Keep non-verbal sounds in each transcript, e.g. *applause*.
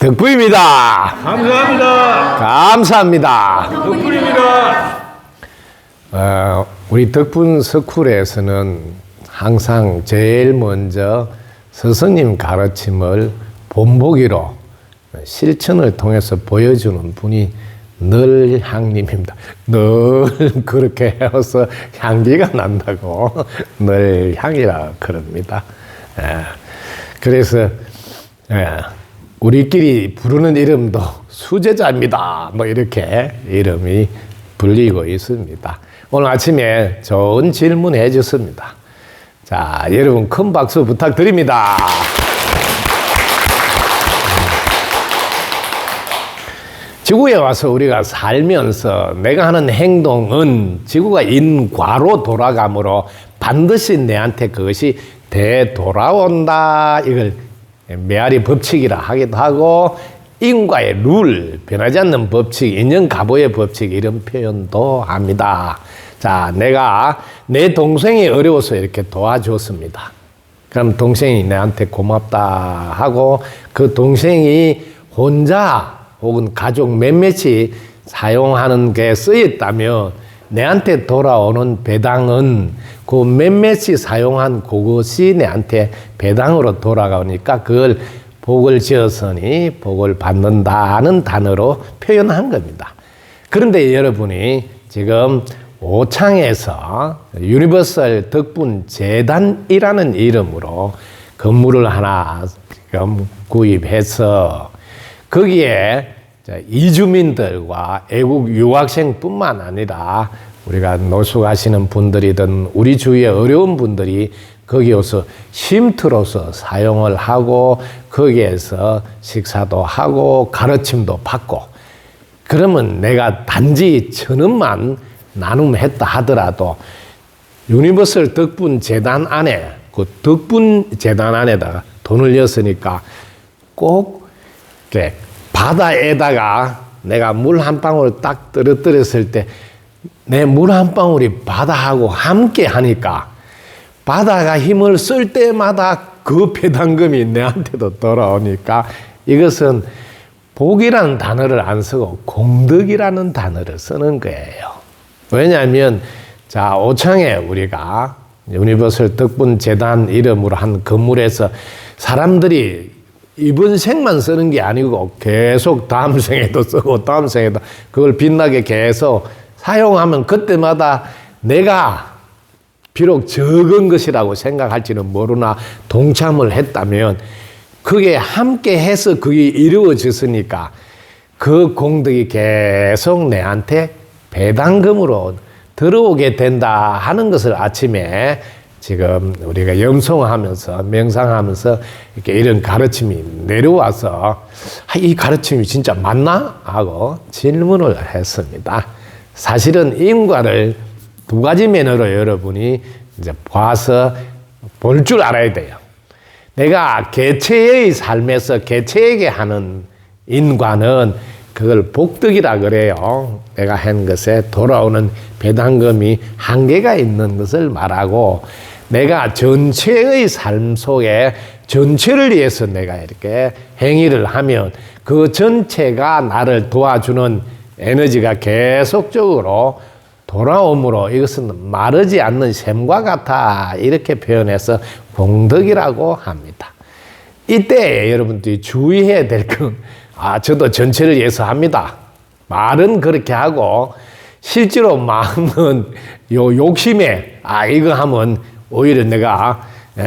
덕분입니다. 감사합니다. 감사합니다. 덕분입니다. 어, 우리 덕분 스쿨에서는 항상 제일 먼저 스승님 가르침을 본보기로 실천을 통해서 보여주는 분이 늘 향님입니다. 늘 그렇게 해서 향기가 난다고 *laughs* 늘 향이라 그럽니다. 예. 그래서 예, 우리끼리 부르는 이름도 수제자입니다. 뭐 이렇게 이름이 불리고 있습니다. 오늘 아침에 좋은 질문 해 주셨습니다. 자, 여러분 큰 박수 부탁드립니다. 지구에 와서 우리가 살면서 내가 하는 행동은 지구가 인과로 돌아가므로 반드시 내한테 그것이 되돌아온다. 이걸 메아리 법칙이라 하기도 하고 인과의 룰, 변하지 않는 법칙, 인연 가보의 법칙 이런 표현도 합니다. 자, 내가 내 동생이 어려워서 이렇게 도와줬습니다. 그럼 동생이 내한테 고맙다 하고 그 동생이 혼자 혹은 가족 몇몇이 사용하는 게 쓰였다면 내한테 돌아오는 배당은 그 몇몇이 사용한 그것이 내한테 배당으로 돌아가니까 그걸 복을 지었으니 복을 받는다는 단어로 표현한 겁니다. 그런데 여러분이 지금 오창에서 유니버설 덕분 재단이라는 이름으로 건물을 하나 지금 구입해서 거기에 이주민들과 애국 유학생뿐만 아니라 우리가 노숙하시는 분들이든 우리 주위에 어려운 분들이 거기 와서 쉼터로서 사용을 하고 거기에서 식사도 하고 가르침도 받고 그러면 내가 단지 천 원만 나눔했다 하더라도 유니버설 덕분 재단 안에 그 덕분 재단 안에다가 돈을 넣었으니까 꼭 이렇게 바다에다가 내가 물 한 방울 딱 떨어뜨렸을 때 내 물 한 방울이 바다하고 함께 하니까 바다가 힘을 쓸 때마다 그 배당금이 내한테도 돌아오니까 이것은 복이라는 단어를 안 쓰고 공덕이라는 단어를 쓰는 거예요. 왜냐하면 자 오창에 우리가 유니버설 덕분 재단 이름으로 한 건물에서 사람들이 이번 생만 쓰는 게 아니고 계속 다음 *laughs* 생에도 쓰고 다음 생에도 그걸 빛나게 계속 사용하면 그때마다 내가 비록 적은 것이라고 생각할지는 모르나 동참을 했다면 그게 함께 해서 그게 이루어졌으니까 그 공덕이 계속 내한테 배당금으로 들어오게 된다 하는 것을 아침에 지금 우리가 염송하면서 명상하면서 이렇게 이런 가르침이 내려와서 아, 이 가르침이 진짜 맞나 하고 질문을 했습니다. 사실은 인과를 두 가지 면으로 여러분이 이제 봐서 볼 줄 알아야 돼요. 내가 개체의 삶에서 개체에게 하는 인과는 그걸 복덕이라 그래요. 내가 한 것에 돌아오는 배당금이 한계가 있는 것을 말하고 내가 전체의 삶 속에 전체를 위해서 내가 이렇게 행위를 하면 그 전체가 나를 도와주는 에너지가 계속적으로 돌아오므로 이것은 마르지 않는 샘과 같아 이렇게 표현해서 공덕이라고 합니다. 이때 여러분들이 주의해야 될 건, 아, 저도 전체를 위해서 합니다. 말은 그렇게 하고, 실제로 마음은 요 욕심에, 아, 이거 하면 오히려 내가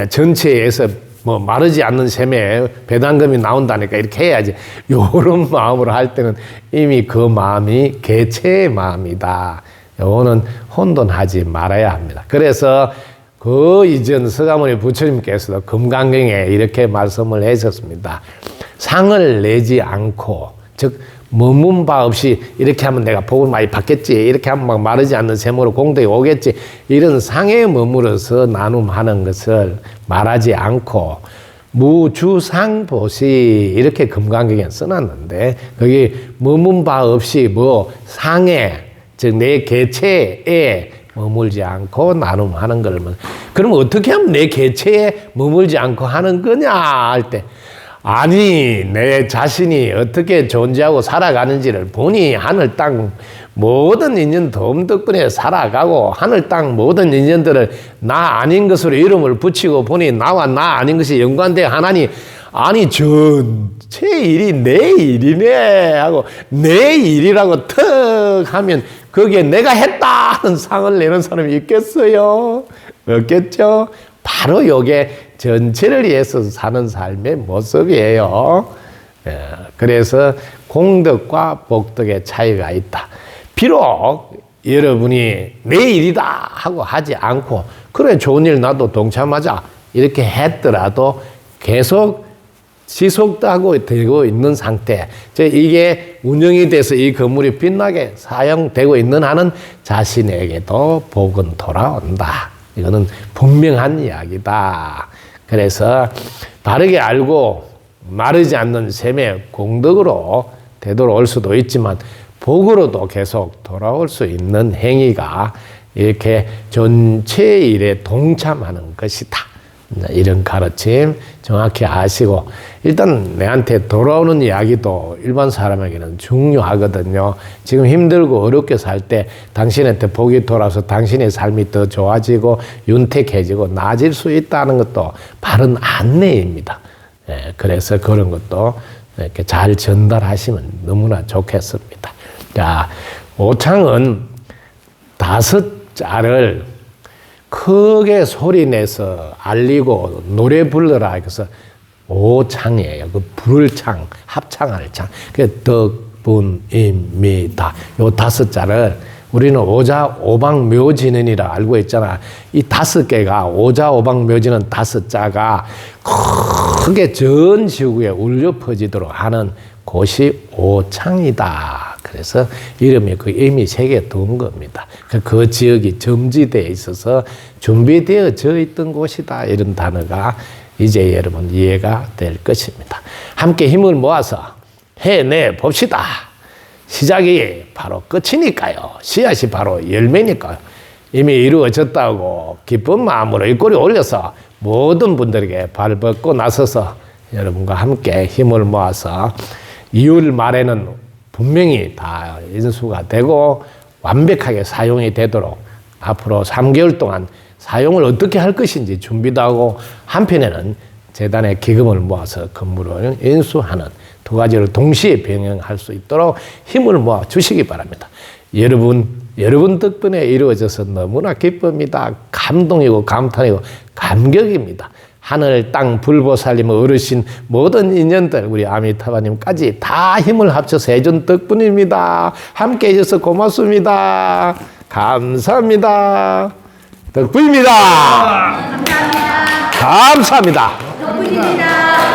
전체에서 뭐 마르지 않는 셈에 배당금이 나온다니까 이렇게 해야지. *laughs* 요런 마음으로 할 때는 이미 그 마음이 개체의 마음이다. 요거는 혼돈하지 말아야 합니다. 그래서 그 이전 서가모니 부처님께서도 금강경에 이렇게 말씀을 하셨습니다. 상을 내지 않고, 즉, 머문 바 없이 이렇게 하면 내가 복을 많이 받겠지. 이렇게 하면 막 마르지 않는 셈으로 공덕이 오겠지. 이런 상에 머물어서 나눔하는 것을 말하지 않고, 무주상보시 이렇게 금강경에 써놨는데, 거기 머문 바 없이 뭐 상에, 즉 내 개체에 머물지 않고 나눔하는 걸 그럼 어떻게 하면 내 개체에 머물지 않고 하는 거냐 할때 아니 내 자신이 어떻게 존재하고 살아가는지를 보니 하늘 땅 모든 인연 도움 덕분에 살아가고 하늘 땅 모든 인연들을 나 아닌 것으로 이름을 붙이고 보니 나와 나 아닌 것이 연관돼 하나니 아니 전체 일이 내 일이네 하고 내 일이라고 턱 하면 거기에 내가 했다 하는 상을 내는 사람이 있겠어요? 없겠죠? 바로 요게 전체를 위해서 사는 삶의 모습이에요. 예, 그래서 공덕과 복덕의 차이가 있다. 비록 여러분이 내 일이다 하고 하지 않고 그래 좋은 일 나도 동참하자 이렇게 했더라도 계속 지속하고 되고 있는 상태. 즉 이게 운영이 돼서 이 건물이 빛나게 사용되고 있는 한은 자신에게도 복은 돌아온다. 이거는 분명한 이야기다. 그래서 바르게 알고 마르지 않는 셈의 공덕으로 되돌아올 수도 있지만 복으로도 계속 돌아올 수 있는 행위가 이렇게 전체 일에 동참하는 것이다. 이런 가르침 정확히 아시고 일단 내한테 돌아오는 이야기도 일반 사람에게는 중요하거든요. 지금 힘들고 어렵게 살 때 당신한테 복이 돌아서 당신의 삶이 더 좋아지고 윤택해지고 나아질 수 있다는 것도 바른 안내입니다. 예, 그래서 그런 것도 이렇게 잘 전달하시면 너무나 좋겠습니다. 자, 오창은 다섯 자를 크게 소리 내서 알리고 노래 불러라. 그래서 오창이에요. 그 부를 창, 합창할 창. 그 덕분입니다. 요 다섯 자를 우리는 오자 오방 묘지는이라 알고 있잖아. 이 다섯 개가 오자 오방 묘지는 다섯 자가 크게 전 지구에 울려 퍼지도록 하는 곳이 오창이다. 그래서 이름이 그 의미 세개 둔 겁니다. 그, 그 지역이 점지되어 있어서 준비되어져 있던 곳이다. 이런 단어가 이제 여러분 이해가 될 것입니다. 함께 힘을 모아서 해내 봅시다. 시작이 바로 끝이니까요. 씨앗이 바로 열매니까요. 이미 이루어졌다고 기쁜 마음으로 이 꼬리 올려서 모든 분들에게 발벗고 나서서 여러분과 함께 힘을 모아서 2월 말에는 분명히 다 인수가 되고 완벽하게 사용이 되도록 앞으로 3개월 동안 사용을 어떻게 할 것인지 준비도 하고 한편에는 재단의 기금을 모아서 건물을 인수하는 두 가지를 동시에 병행할 수 있도록 힘을 모아 주시기 바랍니다. 여러분, 여러분 덕분에 이루어져서 너무나 기쁩니다. 감동이고 감탄이고 감격입니다. 하늘, 땅, 불보살님, 어르신, 모든 인연들, 우리 아미타바님까지 다 힘을 합쳐서 해준 덕분입니다. 함께 해줘서 고맙습니다. 감사합니다. 덕분입니다. 감사합니다. 덕분입니다.